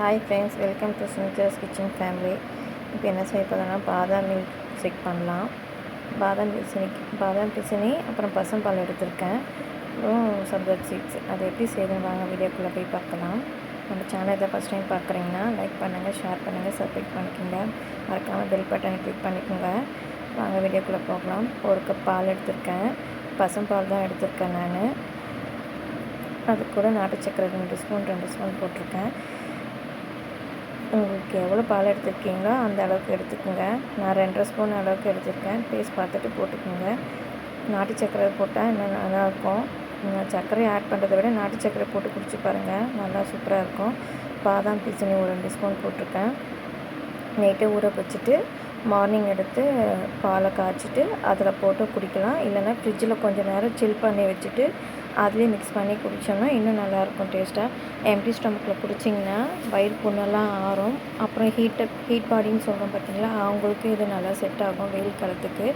Hi friends welcome to Sumithra's kitchen family இப்போ என்ன செய்ய போகிறோன்னா பாதாம் மில்க் செக் பண்ணலாம். பாதாம் பிசினிக்கு பாதாம் பிசினி அப்புறம் பசும்பால் எடுத்திருக்கேன். அப்புறம் சப்ஜெக்ட் சீட்ஸ் அதை எப்படி செய்யணும் வாங்க வீடியோக்குள்ளே போய் பார்க்கலாம். நம்ம சேனல் இதை ஃபஸ்ட் டைம் பார்க்குறீங்கன்னா லைக் பண்ணுங்கள் ஷேர் பண்ணுங்கள் சப்ஸ்கிரைப் பண்ணிக்கோங்க. மறக்காமல் பெல் பட்டனை கிளிக் பண்ணிக்கோங்க. வாங்க வீடியோக்குள்ளே போகலாம். ஒரு கப் பால் எடுத்திருக்கேன். பசும்பால் தான் எடுத்திருக்கேன் நான். அது கூட நாட்டு சக்கரை ரெண்டு ஸ்பூன் ரெண்டு ஸ்பூன் போட்டிருக்கேன். உங்களுக்கு எவ்வளோ பால் எடுத்துருக்கீங்களோ அந்த அளவுக்கு எடுத்துக்கோங்க. நான் ரெண்டரை ஸ்பூன் அளவுக்கு எடுத்துருக்கேன். டேஸ்ட் பார்த்துட்டு போட்டுக்கோங்க. நாட்டு சர்க்கரை போட்டால் இன்னும் நல்லாயிருக்கும் நீங்கள் சர்க்கரை ஆட் பண்ணுறதை விட நாட்டு சர்க்கரை போட்டு குடிச்சு பாருங்கள் நல்லா சூப்பராக இருக்கும். பாதாம் பிசினி ஒரு ரெண்டு ஸ்பூன் போட்டிருக்கேன். நைட்டே ஊற வச்சுட்டு மார்னிங் எடுத்து பாலை காய்ச்சிட்டு அதில் போட்டு குடிக்கலாம். இல்லைன்னா ஃப்ரிட்ஜில் கொஞ்சம் நேரம் சில் பண்ணி வச்சுட்டு அதுலேயே மிக்ஸ் பண்ணி குடித்தோம்னா இன்னும் நல்லாயிருக்கும் டேஸ்ட்டாக எம்டி ஸ்டமக்கில் குடிச்சிங்கன்னா வயிறு புண்ணெல்லாம் ஆறும். அப்புறம் ஹீட்டப் ஹீட் பாடின்னு சொல்கிறோம் பார்த்தீங்களா அவங்களுக்கும் இது நல்லா செட் ஆகும் வெயில் காலத்துக்கு.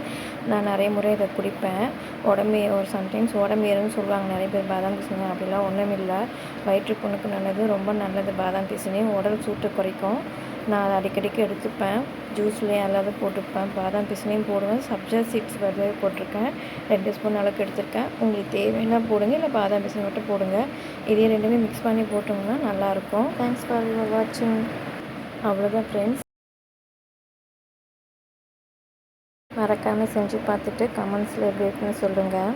நான் நிறைய முறை இதை குடிப்பேன். உடம்பு ஒரு சம்டைம்ஸ் உடம்பு ஏறும்னு சொல்லுவாங்க நிறைய பேர் பாதாம் பீசுங்க அப்படிலாம் ஒன்றும் இல்லை. வயிற்று புண்ணுக்கு நல்லது ரொம்ப நல்லது பாதாம் பிசினி. உடல் சூட்டை குறைக்கும். நான் அதை அடிக்கடிக்கு எடுத்துப்பேன். ஜூஸ்லேயும் எல்லாது போட்டுப்பேன். பாதாம் பிசினையும் போடுவேன். சப்ஜா சீட்ஸ் வரவே போட்டிருக்கேன். ரெண்டு ஸ்பூன் அளவுக்கு எடுத்திருக்கேன். உங்களுக்கு தேவைன்னா போடுங்க. இல்லை பாதாம் பிசினி மட்டும் போடுங்க. இதே ரெண்டுமே மிக்ஸ் பண்ணி போட்டோம்னா நல்லாயிருக்கும். தேங்க்ஸ் ஃபார் யுவர் வாட்சிங் அவ்வளோதான் ஃப்ரெண்ட்ஸ் மறக்காமல் செஞ்சு பார்த்துட்டு கமெண்ட்ஸில் எப்படி இருக்குன்னு சொல்லுங்கள்